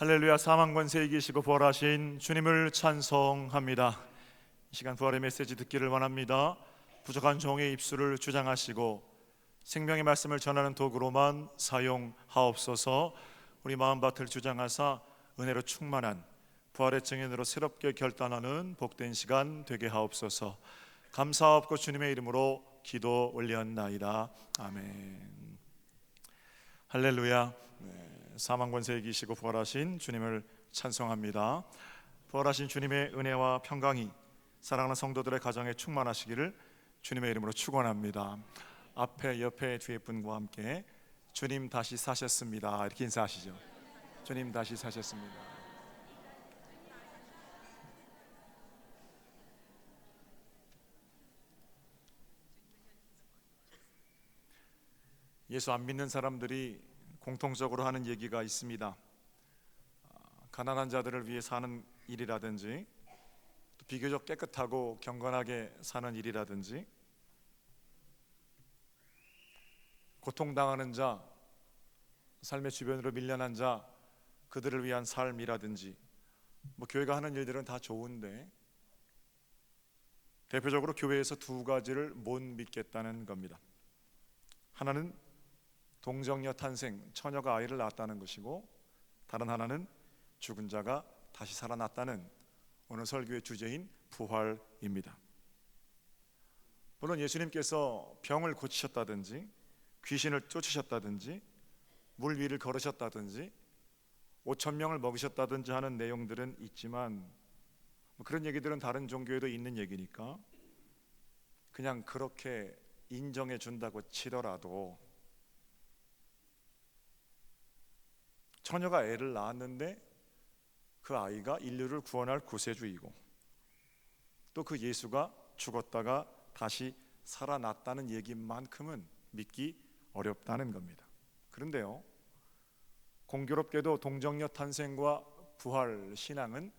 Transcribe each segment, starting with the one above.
할렐루야 사망 권세 이기시고 부활하신 주님을 찬송합니다. 이 시간 부활의 메시지 듣기를 원합니다. 부족한 종의 입술을 주장하시고 생명의 말씀을 전하는 도구로만 사용하옵소서. 우리 마음밭을 주장하사 은혜로 충만한 부활의 증인으로 새롭게 결단하는 복된 시간 되게 하옵소서. 감사하옵고 주님의 이름으로 기도 올렸나이다. 아멘. 할렐루야. 네, 사망 권세 이기시고 부활하신 주님을 찬송합니다. 부활하신 주님의 은혜와 평강이 사랑하는 성도들의 가정에 충만하시기를 주님의 이름으로 축원합니다. 앞에 옆에 뒤에 분과 함께 주님 다시 사셨습니다. 이렇게 인사하시죠. 주님 다시 사셨습니다. 예수 안 믿는 사람들이 공통적으로 하는 얘기가 있습니다. 아, 가난한 자들을 위해 사는 일이라든지 또 비교적 깨끗하고 경건하게 사는 일이라든지 고통당하는 자, 삶의 주변으로 밀려난 자 그들을 위한 삶이라든지 뭐 교회가 하는 일들은 다 좋은데 대표적으로 교회에서 두 가지를 못 믿겠다는 겁니다. 하나는 동정녀 탄생, 처녀가 아이를 낳았다는 것이고 다른 하나는 죽은 자가 다시 살아났다는 오늘 설교의 주제인 부활입니다. 물론 예수님께서 병을 고치셨다든지 귀신을 쫓으셨다든지 물 위를 걸으셨다든지 5천 명을 먹으셨다든지 하는 내용들은 있지만 뭐 그런 얘기들은 다른 종교에도 있는 얘기니까 그냥 그렇게 인정해 준다고 치더라도 처녀가 애를 낳았는데 그 아이가 인류를 구원할 구세주이고 또 그 예수가 죽었다가 다시 살아났다는 얘기만큼은 믿기 어렵다는 겁니다. 그런데요, 공교롭게도 동정녀 탄생과 부활 신앙은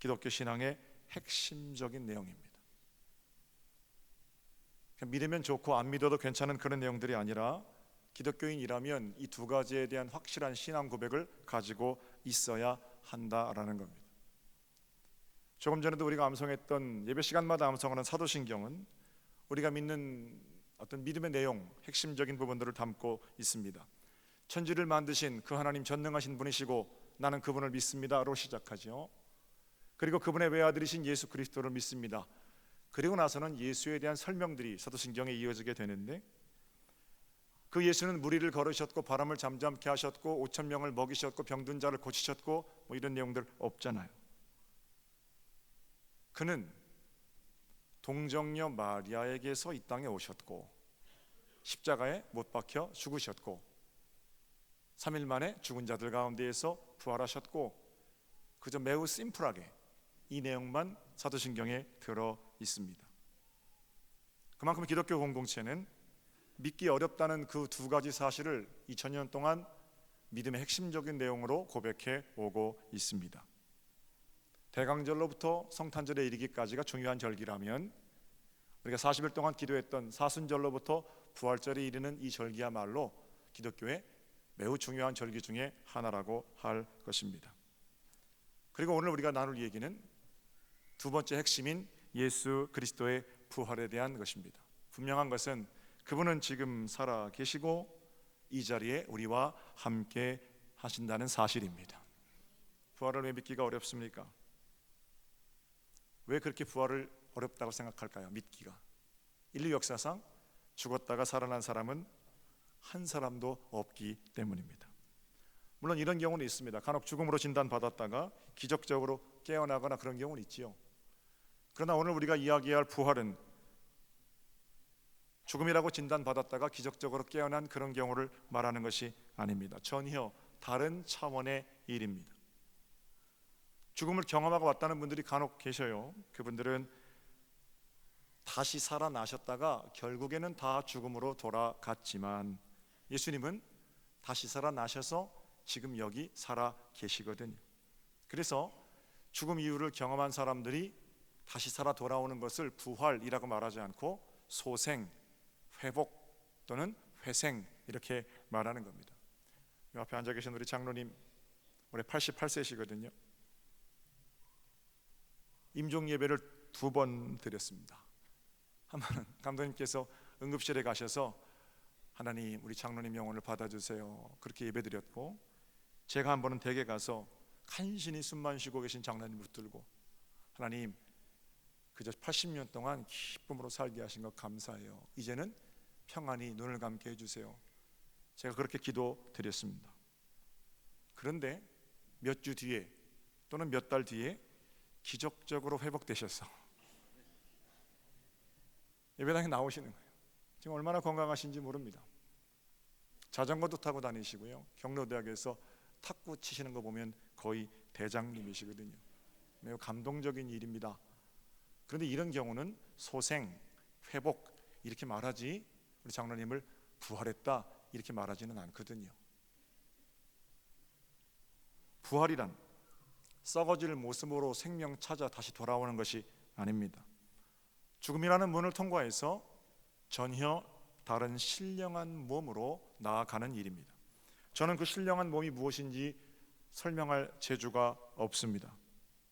기독교 신앙의 핵심적인 내용입니다. 믿으면 좋고 안 믿어도 괜찮은 그런 내용들이 아니라 기독교인이라면 이 두 가지에 대한 확실한 신앙 고백을 가지고 있어야 한다라는 겁니다. 조금 전에도 우리가 암송했던 예배 시간마다 암송하는 사도신경은 우리가 믿는 어떤 믿음의 내용, 핵심적인 부분들을 담고 있습니다. 천지를 만드신 그 하나님 전능하신 분이시고 나는 그분을 믿습니다로 시작하죠. 그리고 그분의 외아들이신 예수 그리스도를 믿습니다. 그리고 나서는 예수에 대한 설명들이 사도신경에 이어지게 되는데 그 예수는 무리를 걸으셨고 바람을 잠잠케 하셨고 5천 명을 먹이셨고 병든 자를 고치셨고 뭐 이런 내용들 없잖아요. 그는 동정녀 마리아에게서 이 땅에 오셨고 십자가에 못 박혀 죽으셨고 3일 만에 죽은 자들 가운데에서 부활하셨고 그저 매우 심플하게 이 내용만 사도신경에 들어 있습니다. 그만큼 기독교 공동체는 믿기 어렵다는 그 두 가지 사실을 2000년 동안 믿음의 핵심적인 내용으로 고백해 오고 있습니다. 대강절로부터 성탄절에 이르기까지가 중요한 절기라면 우리가 40일 동안 기도했던 사순절로부터 부활절에 이르는 이 절기야말로 기독교의 매우 중요한 절기 중에 하나라고 할 것입니다. 그리고 오늘 우리가 나눌 얘기는 두 번째 핵심인 예수 그리스도의 부활에 대한 것입니다. 분명한 것은 그분은 지금 살아 계시고 이 자리에 우리와 함께 하신다는 사실입니다. 부활을 왜 믿기가 어렵습니까? 왜 그렇게 부활을 어렵다고 생각할까요? 믿기가. 인류 역사상 죽었다가 살아난 사람은 한 사람도 없기 때문입니다. 물론 이런 경우는 있습니다. 간혹 죽음으로 진단받았다가 기적적으로 깨어나거나 그런 경우는 있지요. 그러나 오늘 우리가 이야기할 부활은 죽음이라고 진단받았다가 기적적으로 깨어난 그런 경우를 말하는 것이 아닙니다. 전혀 다른 차원의 일입니다. 죽음을 경험하고 왔다는 분들이 간혹 계셔요. 그분들은 다시 살아나셨다가 결국에는 다 죽음으로 돌아갔지만 예수님은 다시 살아나셔서 지금 여기 살아 계시거든요. 그래서 죽음 이후를 경험한 사람들이 다시 살아 돌아오는 것을 부활이라고 말하지 않고 소생, 회복 또는 회생 이렇게 말하는 겁니다. 옆에 앉아 계신 우리 장로님 올해 88세시거든요. 임종 예배를 두 번 드렸습니다. 한 번은 감독님께서 응급실에 가셔서 하나님 우리 장로님 영혼을 받아주세요. 그렇게 예배 드렸고 제가 한 번은 댁에 가서 간신히 숨만 쉬고 계신 장로님 붙들고 하나님 그저 80년 동안 기쁨으로 살게 하신 것 감사해요. 이제는 평안히 눈을 감게 해주세요. 제가 그렇게 기도 드렸습니다. 그런데 몇 주 뒤에 또는 몇 달 뒤에 기적적으로 회복되셔서 예배당에 나오시는 거예요. 지금 얼마나 건강하신지 모릅니다. 자전거도 타고 다니시고요. 경로대학에서 탁구 치시는 거 보면 거의 대장님이시거든요. 매우 감동적인 일입니다. 그런데 이런 경우는 소생, 회복 이렇게 말하지 우리 장로님을 부활했다 이렇게 말하지는 않거든요. 부활이란 썩어질 모습으로 생명 찾아 다시 돌아오는 것이 아닙니다. 죽음이라는 문을 통과해서 전혀 다른 신령한 몸으로 나아가는 일입니다. 저는 그 신령한 몸이 무엇인지 설명할 재주가 없습니다.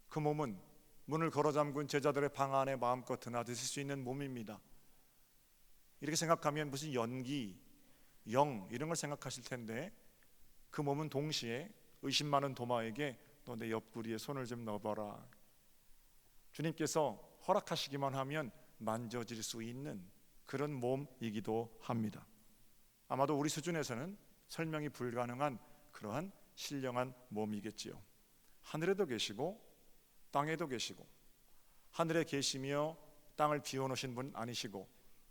그 몸은 문을 걸어 잠근 제자들의 방 안에 마음껏 드나드실 수 있는 몸입니다. 이렇게 생각하면 무슨 연기, 영 이런 걸 생각하실 텐데 그 몸은 동시에 의심 많은 도마에게 너 내 옆구리에 손을 좀 넣어봐라. 주님께서 허락하시기만 하면 만져질 수 있는 그런 몸이기도 합니다. 아마도 우리 수준에서는 설명이 불가능한 그러한 신령한 몸이겠지요. 하늘에도 계시고 땅에도 계시고 하늘에 계시며 땅을 비워놓으신 분 아니시고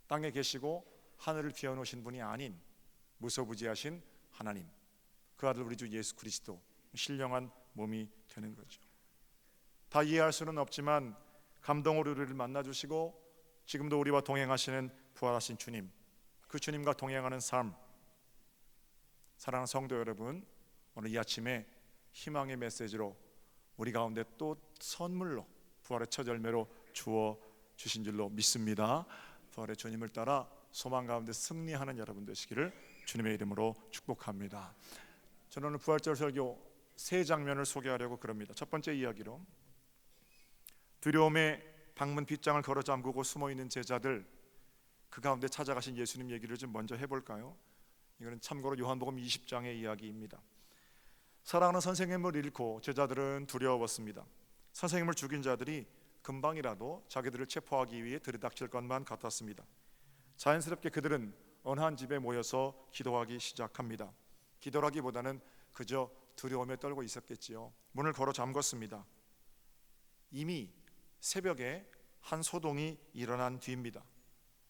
땅에 계시고 하늘을 비워놓으신 분이 아닌 무소부지하신 하나님 그 아들 우리 주 예수 그리스도 신령한 몸이 되는 거죠. 다 이해할 수는 없지만 감동으로 우리를 만나 주시고 지금도 우리와 동행하시는 부활하신 주님 그 주님과 동행하는 삶 사랑하는 성도 여러분 오늘 이 아침에 희망의 메시지로 우리 가운데 또 선물로 부활의 첫 열매로 주어 주신 줄로 믿습니다. 부활의 주님을 따라 소망 가운데 승리하는 여러분 되시기를 주님의 이름으로 축복합니다. 저는 오늘 부활절 설교 세 장면을 소개하려고 그럽니다. 첫 번째 이야기로 두려움의 방문 빗장을 걸어 잠그고 숨어 있는 제자들 그 가운데 찾아가신 예수님 얘기를 좀 먼저 해볼까요? 이거는 참고로 요한복음 20장의 이야기입니다. 사랑하는 선생님을 잃고 제자들은 두려웠습니다. 선생님을 죽인 자들이 금방이라도 자기들을 체포하기 위해 들이닥칠 것만 같았습니다. 자연스럽게 그들은 어느 한 집에 모여서 기도하기 시작합니다. 기도라기보다는 그저 두려움에 떨고 있었겠지요. 문을 걸어 잠궜습니다. 이미 새벽에 한 소동이 일어난 뒤입니다.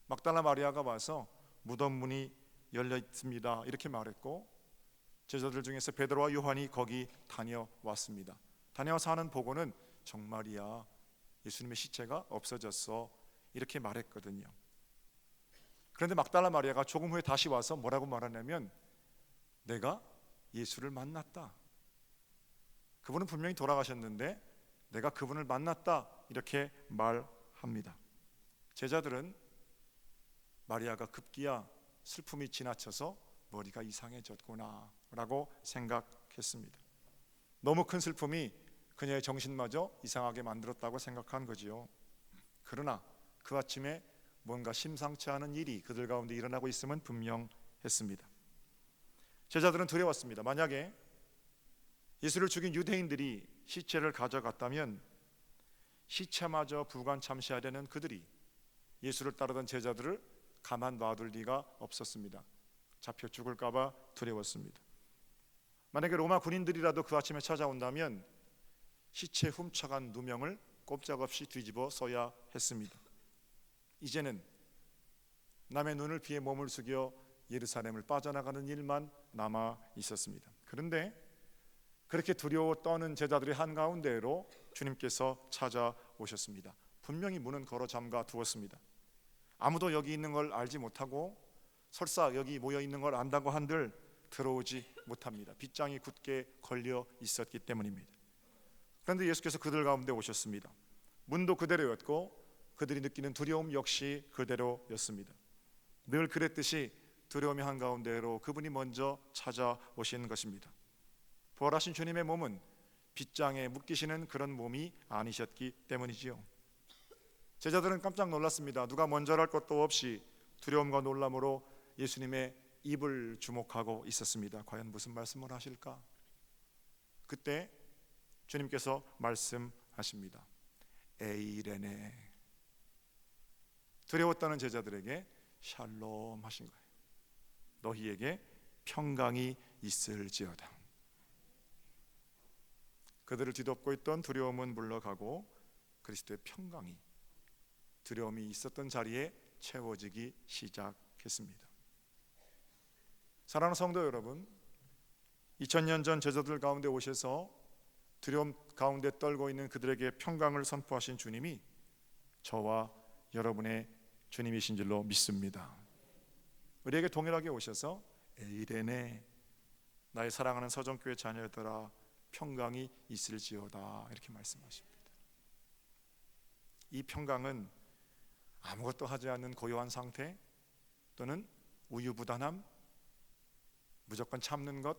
막달라 마리아가 와서 무덤 문이 열려 있습니다. 이렇게 말했고 제자들 중에서 베드로와 요한이 거기 다녀왔습니다. 다녀와서 하는 보고는 정말이야 예수님의 시체가 없어졌어 이렇게 말했거든요. 그런데 막달라 마리아가 조금 후에 다시 와서 뭐라고 말하냐면 내가 예수를 만났다. 그분은 분명히 돌아가셨는데 내가 그분을 만났다 이렇게 말합니다. 제자들은 마리아가 급기야 슬픔이 지나쳐서 머리가 이상해졌구나라고 생각했습니다. 너무 큰 슬픔이 그녀의 정신마저 이상하게 만들었다고 생각한 거지요. 그러나 그 아침에 뭔가 심상치 않은 일이 그들 가운데 일어나고 있음은 분명했습니다. 제자들은 두려웠습니다. 만약에 예수를 죽인 유대인들이 시체를 가져갔다면 시체마저 부관 참시하려는 그들이 예수를 따르던 제자들을 가만 놔둘 리가 없었습니다. 잡혀 죽을까봐 두려웠습니다. 만약에 로마 군인들이라도 그 아침에 찾아온다면 시체 훔쳐간 누명을 꼼짝없이 뒤집어 써야 했습니다. 이제는 남의 눈을 피해 몸을 숙여 예루살렘을 빠져나가는 일만 남아 있었습니다. 그런데 그렇게 두려워 떠는 제자들의 한가운데로 주님께서 찾아오셨습니다. 분명히 문은 걸어 잠가 두었습니다. 아무도 여기 있는 걸 알지 못하고 설사 여기 모여 있는 걸 안다고 한들 들어오지 못합니다. 빗장이 굳게 걸려 있었기 때문입니다. 그런데 예수께서 그들 가운데 오셨습니다. 문도 그대로였고 그들이 느끼는 두려움 역시 그대로였습니다. 늘 그랬듯이 두려움의 한가운데로 그분이 먼저 찾아오시는 것입니다. 부활하신 주님의 몸은 빗장에 묶이시는 그런 몸이 아니셨기 때문이지요. 제자들은 깜짝 놀랐습니다. 누가 먼저랄 것도 없이 두려움과 놀람으로 예수님의 입을 주목하고 있었습니다. 과연 무슨 말씀을 하실까? 그때 주님께서 말씀하십니다. 에이레네. 두려웠다는 제자들에게 샬롬 하신 거예요. 너희에게 평강이 있을지어다. 그들을 뒤덮고 있던 두려움은 물러가고 그리스도의 평강이 두려움이 있었던 자리에 채워지기 시작했습니다. 사랑하는 성도 여러분, 2000년 전 제자들 가운데 오셔서 두려움 가운데 떨고 있는 그들에게 평강을 선포하신 주님이 저와 여러분의 주님이신 줄로 믿습니다. 우리에게 동일하게 오셔서 에이레네 나의 사랑하는 서정교회 자녀들아 평강이 있을지어다 이렇게 말씀하십니다. 이 평강은 아무것도 하지 않는 고요한 상태 또는 우유부단함 무조건 참는 것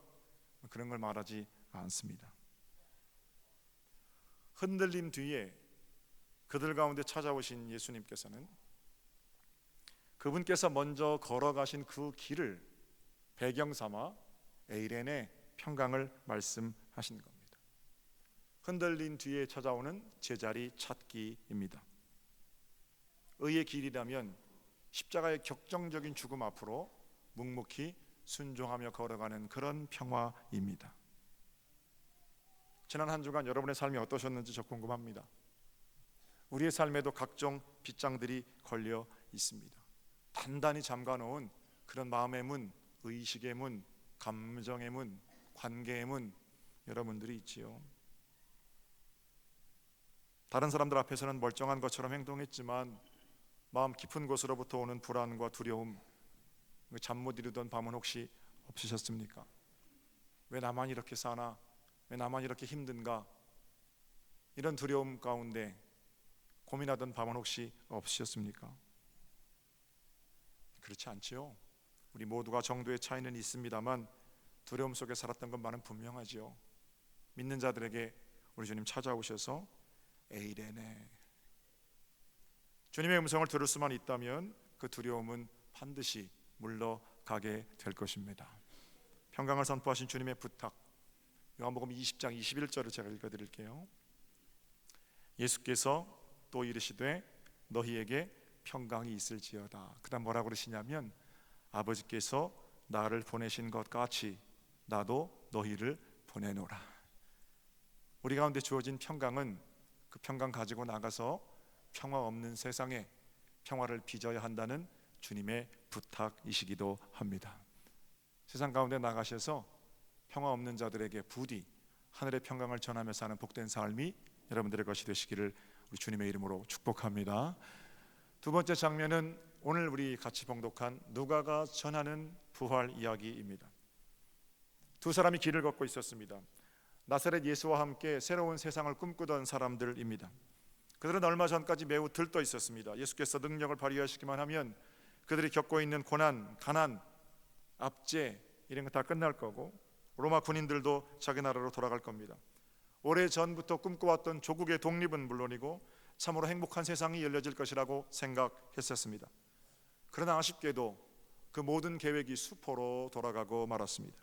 그런 걸 말하지 않습니다. 흔들림 뒤에 그들 가운데 찾아오신 예수님께서는 그분께서 먼저 걸어가신 그 길을 배경 삼아 에이렌의 평강을 말씀하신 겁니다. 흔들린 뒤에 찾아오는 제자리 찾기입니다. 의의 길이라면 십자가의 격정적인 죽음 앞으로 묵묵히 순종하며 걸어가는 그런 평화입니다. 지난 한 주간 여러분의 삶이 어떠셨는지 저 궁금합니다. 우리의 삶에도 각종 빗장들이 걸려 있습니다. 단단히 잠가 놓은 그런 마음의 문, 의식의 문, 감정의 문, 관계의 문 여러분들이 있지요. 다른 사람들 앞에서는 멀쩡한 것처럼 행동했지만 마음 깊은 곳으로부터 오는 불안과 두려움, 잠 못 이루던 밤은 혹시 없으셨습니까? 왜 나만 이렇게 사나? 왜 나만 이렇게 힘든가? 이런 두려움 가운데 고민하던 밤은 혹시 없으셨습니까? 그렇지 않지요. 우리 모두가 정도의 차이는 있습니다만 두려움 속에 살았던 것만은 분명하지요. 믿는 자들에게 우리 주님 찾아오셔서 에이레네 주님의 음성을 들을 수만 있다면 그 두려움은 반드시 물러가게 될 것입니다. 평강을 선포하신 주님의 부탁 요한복음 20장 21절을 제가 읽어 드릴게요. 예수께서 또 이르시되 너희에게 평강이 있을지어다. 그다음 뭐라고 그러시냐면 아버지께서 나를 보내신 것 같이 나도 너희를 보내노라. 우리 가운데 주어진 평강은 그 평강 가지고 나가서 평화 없는 세상에 평화를 빚어야 한다는 주님의 부탁이시기도 합니다. 세상 가운데 나가셔서 평화 없는 자들에게 부디 하늘의 평강을 전하며 사는 복된 삶이 여러분들의 것이 되시기를 우리 주님의 이름으로 축복합니다. 두 번째 장면은 오늘 우리 같이 봉독한 누가가 전하는 부활 이야기입니다. 두 사람이 길을 걷고 있었습니다. 나사렛 예수와 함께 새로운 세상을 꿈꾸던 사람들입니다. 그들은 얼마 전까지 매우 들떠 있었습니다. 예수께서 능력을 발휘하시기만 하면 그들이 겪고 있는 고난, 가난, 압제 이런 거 다 끝날 거고 로마 군인들도 자기 나라로 돌아갈 겁니다. 오래 전부터 꿈꿔왔던 조국의 독립은 물론이고 참으로 행복한 세상이 열려질 것이라고 생각했었습니다. 그러나 아쉽게도 그 모든 계획이 수포로 돌아가고 말았습니다.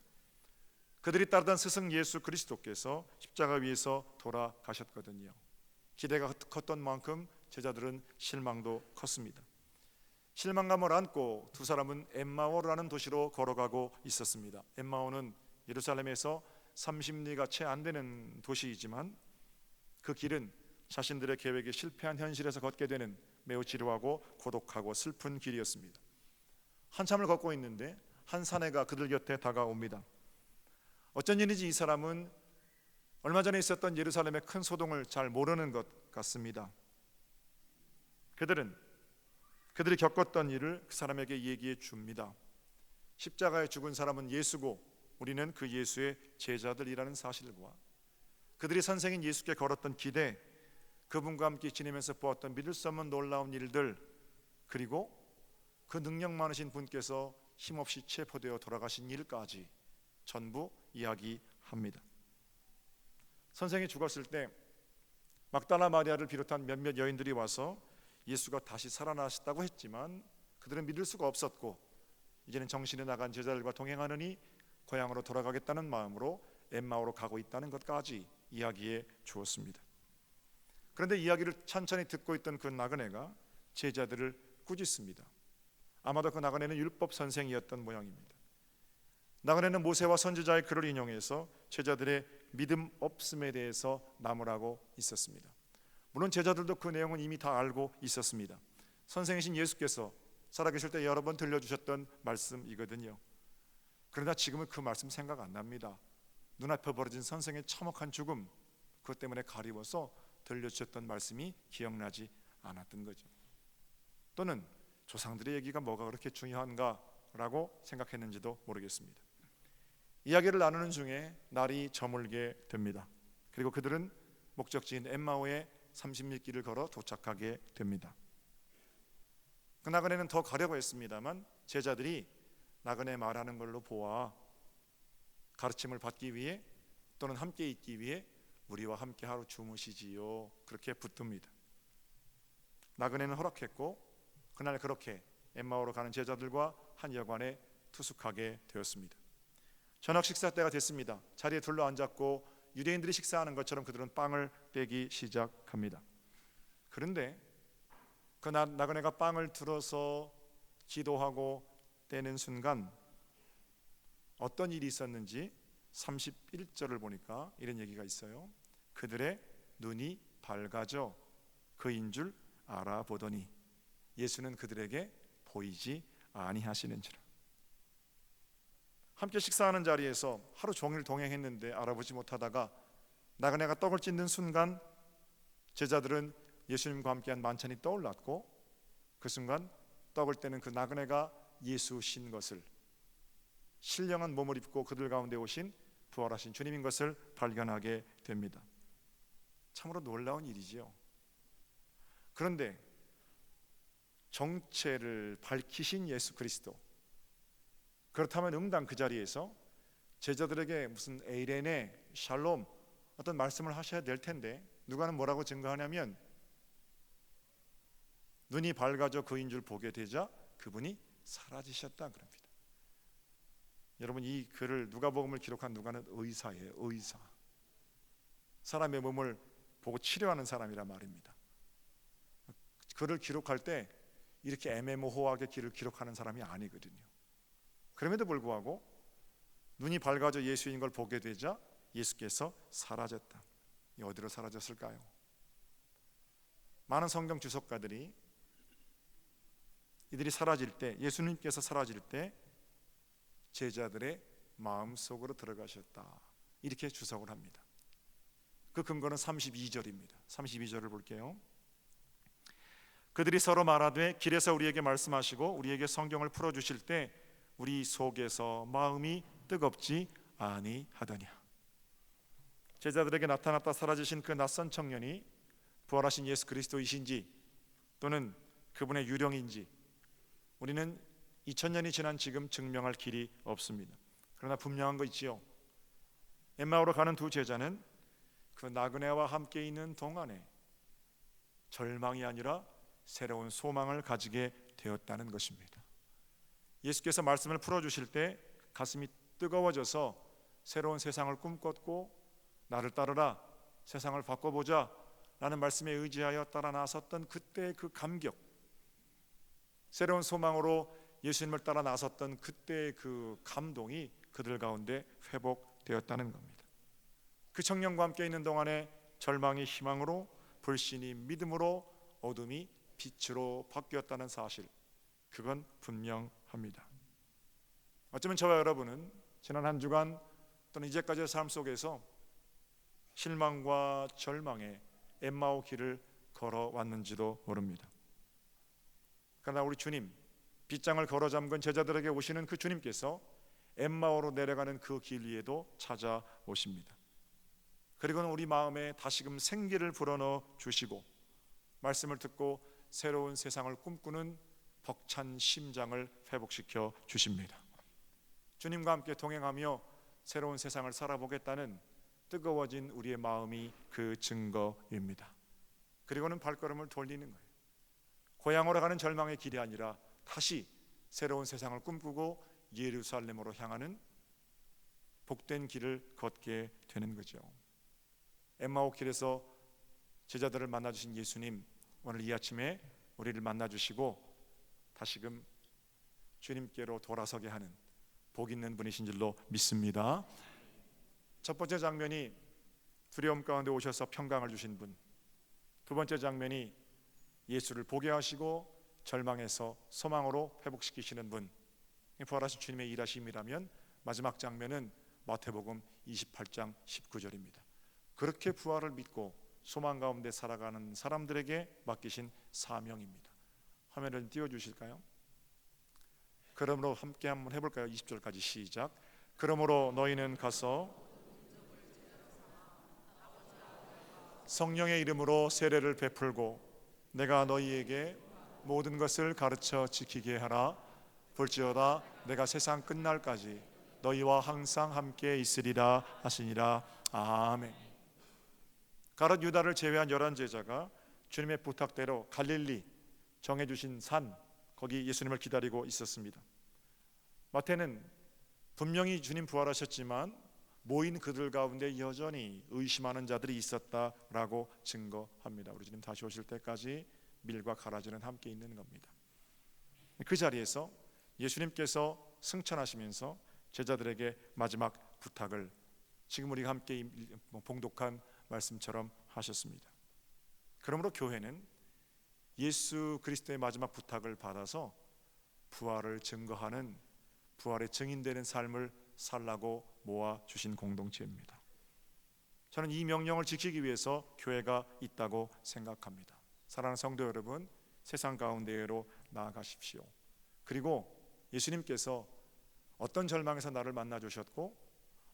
그들이 따르던 스승 예수 그리스도께서 십자가 위에서 돌아가셨거든요. 기대가 컸던 만큼 제자들은 실망도 컸습니다. 실망감을 안고 두 사람은 엠마오라는 도시로 걸어가고 있었습니다. 엠마오는 예루살렘에서 30리가 채 안 되는 도시이지만 그 길은 자신들의 계획에 실패한 현실에서 걷게 되는 매우 지루하고 고독하고 슬픈 길이었습니다. 한참을 걷고 있는데 한 사내가 그들 곁에 다가옵니다. 어쩐 일인지 이 사람은 얼마 전에 있었던 예루살렘의 큰 소동을 잘 모르는 것 같습니다. 그들은 그들이 겪었던 일을 그 사람에게 얘기해 줍니다. 십자가에 죽은 사람은 예수고 우리는 그 예수의 제자들이라는 사실과 그들이 선생인 예수께 걸었던 기대, 그분과 함께 지내면서 보았던 믿을 수 없는 놀라운 일들, 그리고 그 능력 많으신 분께서 힘없이 체포되어 돌아가신 일까지 전부 이야기합니다. 선생이 죽었을 때 막달라 마리아를 비롯한 몇몇 여인들이 와서 예수가 다시 살아나셨다고 했지만 그들은 믿을 수가 없었고 이제는 정신이 나간 제자들과 동행하느니 고향으로 돌아가겠다는 마음으로 엠마오로 가고 있다는 것까지 이야기해 주었습니다. 그런데 이야기를 천천히 듣고 있던 그 나그네가 제자들을 꾸짖습니다. 아마도 그 나그네는 율법 선생이었던 모양입니다. 나그네는 모세와 선지자의 글을 인용해서 제자들의 믿음 없음에 대해서 나무라고 있었습니다. 물론 제자들도 그 내용은 이미 다 알고 있었습니다. 선생이신 예수께서 살아계실 때 여러 번 들려주셨던 말씀이거든요. 그러나 지금은 그 말씀 생각 안 납니다. 눈앞에 벌어진 선생의 참혹한 죽음 그것 때문에 가리워서 들려주셨던 말씀이 기억나지 않았던 거죠. 또는 조상들의 얘기가 뭐가 그렇게 중요한가라고 생각했는지도 모르겠습니다. 이야기를 나누는 중에 날이 저물게 됩니다. 그리고 그들은 목적지인 엠마오에 30리 길을 걸어 도착하게 됩니다. 그 나그네는 더 가려고 했습니다만 제자들이 나그네 말하는 걸로 보아 가르침을 받기 위해 또는 함께 있기 위해 우리와 함께 하루 주무시지요. 그렇게 붙듭니다. 나그네는 허락했고 그날 그렇게 엠마오로 가는 제자들과 한 여관에 투숙하게 되었습니다. 저녁 식사 때가 됐습니다. 자리에 둘러 앉았고 유대인들이 식사하는 것처럼 그들은 빵을 떼기 시작합니다. 그런데 그 나그네가 빵을 들어서 기도하고 떼는 순간 어떤 일이 있었는지 31절을 보니까 이런 얘기가 있어요. 그들의 눈이 밝아져 그인 줄 알아보더니 예수는 그들에게 보이지 아니하시는지라. 함께 식사하는 자리에서 하루 종일 동행했는데 알아보지 못하다가 나그네가 떡을 찢는 순간 제자들은 예수님과 함께한 만찬이 떠올랐고 그 순간 떡을 떼는 그 나그네가 예수신 것을 신령한 몸을 입고 그들 가운데 오신 부활하신 주님인 것을 발견하게 됩니다. 참으로 놀라운 일이지요. 그런데 정체를 밝히신 예수 그리스도 그렇다면 응당 그 자리에서 제자들에게 무슨 에이레네 샬롬 어떤 말씀을 하셔야 될 텐데 누가는 뭐라고 증거하냐면 눈이 밝아져 그인 줄 보게 되자 그분이 사라지셨다 그럽니다. 여러분 이 글을 누가복음을 기록한 누가는 의사예요. 의사. 사람의 몸을 보고 치료하는 사람이라 말입니다. 글을 기록할 때 이렇게 애매모호하게 길을 기록하는 사람이 아니거든요. 그럼에도 불구하고 눈이 밝아져 예수인 걸 보게 되자 예수께서 사라졌다. 이 어디로 사라졌을까요? 많은 성경 주석가들이 이들이 사라질 때 예수님께서 사라질 때 제자들의 마음 속으로 들어가셨다. 이렇게 주석을 합니다. 그 근거는 32절입니다. 32절을 볼게요. 그들이 서로 말하되 길에서 우리에게 말씀하시고 우리에게 성경을 풀어 주실 때 우리 속에서 마음이 뜨겁지 아니하더냐. 제자들에게 나타났다 사라지신 그 낯선 청년이 부활하신 예수 그리스도이신지 또는 그분의 유령인지 우리는 2000년이 지난 지금 증명할 길이 없습니다. 그러나 분명한 거 있지요. 엠마오로 가는 두 제자는 그 나그네와 함께 있는 동안에 절망이 아니라 새로운 소망을 가지게 되었다는 것입니다. 예수께서 말씀을 풀어 주실 때 가슴이 뜨거워져서 새로운 세상을 꿈꿨고 나를 따르라 세상을 바꿔보자 라는 말씀에 의지하여 따라 나섰던 그때 그 감격 새로운 소망으로 예수님을 따라 나섰던 그때의 그 감동이 그들 가운데 회복되었다는 겁니다. 그 청년과 함께 있는 동안에 절망이 희망으로 불신이 믿음으로 어둠이 빛으로 바뀌었다는 사실 그건 분명합니다. 어쩌면 저와 여러분은 지난 한 주간 또는 이제까지의 삶 속에서 실망과 절망의 엠마오 길을 걸어왔는지도 모릅니다. 그러나 우리 주님 빗장을 걸어 잠근 제자들에게 오시는 그 주님께서 엠마오로 내려가는 그 길 위에도 찾아오십니다. 그리고는 우리 마음에 다시금 생기를 불어넣어 주시고 말씀을 듣고 새로운 세상을 꿈꾸는 벅찬 심장을 회복시켜 주십니다. 주님과 함께 동행하며 새로운 세상을 살아보겠다는 뜨거워진 우리의 마음이 그 증거입니다. 그리고는 발걸음을 돌리는 거예요. 고향으로 가는 절망의 길이 아니라 다시 새로운 세상을 꿈꾸고 예루살렘으로 향하는 복된 길을 걷게 되는 거죠. 엠마오 길에서 제자들을 만나 주신 예수님 오늘 이 아침에 우리를 만나 주시고 다시금 주님께로 돌아서게 하는 복 있는 분이신 줄로 믿습니다. 첫 번째 장면이 두려움 가운데 오셔서 평강을 주신 분. 두 번째 장면이 예수를 보게 하시고 절망에서 소망으로 회복시키시는 분. 부활하신 주님의 일하심이라면 마지막 장면은 마태복음 28장 19절입니다. 그렇게 부활을 믿고 소망 가운데 살아가는 사람들에게 맡기신 사명입니다. 화면을 띄워 주실까요? 그러므로 함께 한번 해 볼까요? 20절까지 시작. 그러므로 너희는 가서 성령의 이름으로 세례를 베풀고 내가 너희에게 모든 것을 가르쳐 지키게 하라. 볼지어다 내가 세상 끝날까지 너희와 항상 함께 있으리라 하시니라. 아멘. 가롯 유다를 제외한 열한 제자가 주님의 부탁대로 갈릴리 정해주신 산 거기 예수님을 기다리고 있었습니다. 마태는 분명히 주님 부활하셨지만 모인 그들 가운데 여전히 의심하는 자들이 있었다라고 증거합니다. 우리 주님 다시 오실 때까지 밀과 가라지는 함께 있는 겁니다. 그 자리에서 예수님께서 승천하시면서 제자들에게 마지막 부탁을 지금 우리가 함께 뭐 봉독한 말씀처럼 하셨습니다. 그러므로 교회는 예수 그리스도의 마지막 부탁을 받아서 부활을 증거하는 부활의 증인되는 삶을 살라고 모아 주신 공동체입니다. 저는 이 명령을 지키기 위해서 교회가 있다고 생각합니다. 사랑하는 성도 여러분, 세상 가운데로 나아가십시오. 그리고 예수님께서 어떤 절망에서 나를 만나 주셨고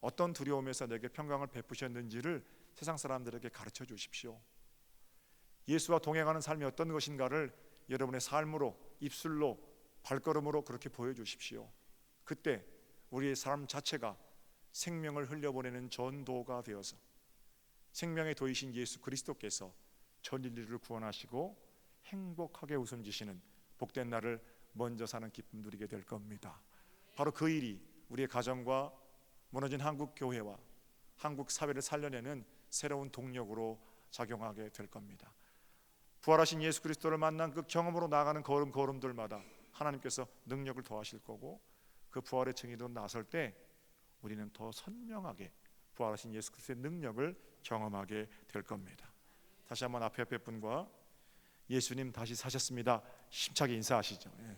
어떤 두려움에서 내게 평강을 베푸셨는지를 세상 사람들에게 가르쳐 주십시오. 예수와 동행하는 삶이 어떤 것인가를 여러분의 삶으로 입술로 발걸음으로 그렇게 보여 주십시오. 그때 우리의 삶 자체가 생명을 흘려보내는 전도가 되어서 생명의 도이신 예수 그리스도께서 전 인류를 구원하시고 행복하게 웃음 지시는 복된 날을 먼저 사는 기쁨 누리게 될 겁니다. 바로 그 일이 우리의 가정과 무너진 한국 교회와 한국 사회를 살려내는 새로운 동력으로 작용하게 될 겁니다. 부활하신 예수 그리스도를 만난 그 경험으로 나가는 걸음 걸음들마다 하나님께서 능력을 더하실 거고 그 부활의 증인으로 나설 때 우리는 더 선명하게 부활하신 예수 그리스도의 능력을 경험하게 될 겁니다. 다시 한번 앞에 옆에 분과 예수님 다시 사셨습니다. 힘차게 인사하시죠. 예.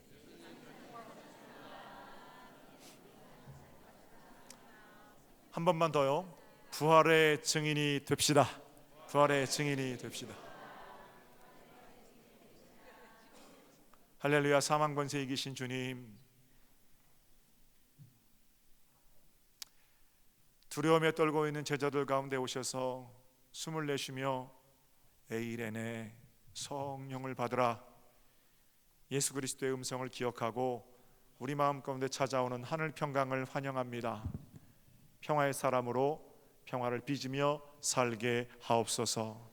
한 번만 더요. 부활의 증인이 됩시다. 부활의 증인이 됩시다. 할렐루야 사망 권세 이기신 주님 두려움에 떨고 있는 제자들 가운데 오셔서 숨을 내쉬며 에이레네 성령을 받으라 예수 그리스도의 음성을 기억하고 우리 마음 가운데 찾아오는 하늘 평강을 환영합니다. 평화의 사람으로 평화를 빚으며 살게 하옵소서.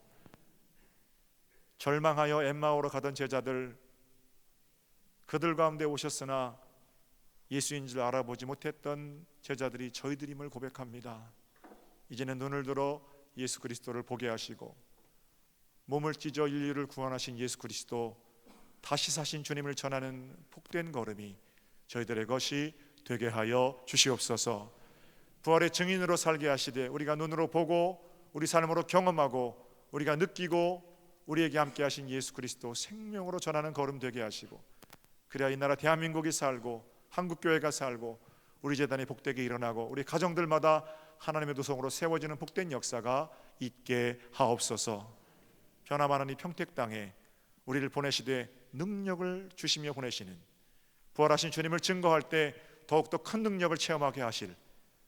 절망하여 엠마오로 가던 제자들 그들 가운데 오셨으나 예수인 줄 알아보지 못했던 제자들이 저희들임을 고백합니다. 이제는 눈을 들어 예수 그리스도를 보게 하시고 몸을 찢어 인류를 구원하신 예수 그리스도 다시 사신 주님을 전하는 복된 걸음이 저희들의 것이 되게 하여 주시옵소서. 부활의 증인으로 살게 하시되 우리가 눈으로 보고 우리 삶으로 경험하고 우리가 느끼고 우리에게 함께 하신 예수 그리스도 생명으로 전하는 걸음 되게 하시고 그래야 이 나라 대한민국이 살고 한국 교회가 살고 우리 재단이 복되게 일어나고 우리 가정들마다 하나님의 도성으로 세워지는 복된 역사가 있게 하옵소서. 많은 이 평택 땅에 우리를 보내시되 능력을 주시며 보내시는 부활하신 주님을 증거할 때 더욱더 큰 능력을 체험하게 하실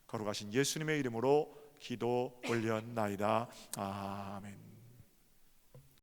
거룩하신 예수님의 이름으로 기도 올렸나이다. 아멘.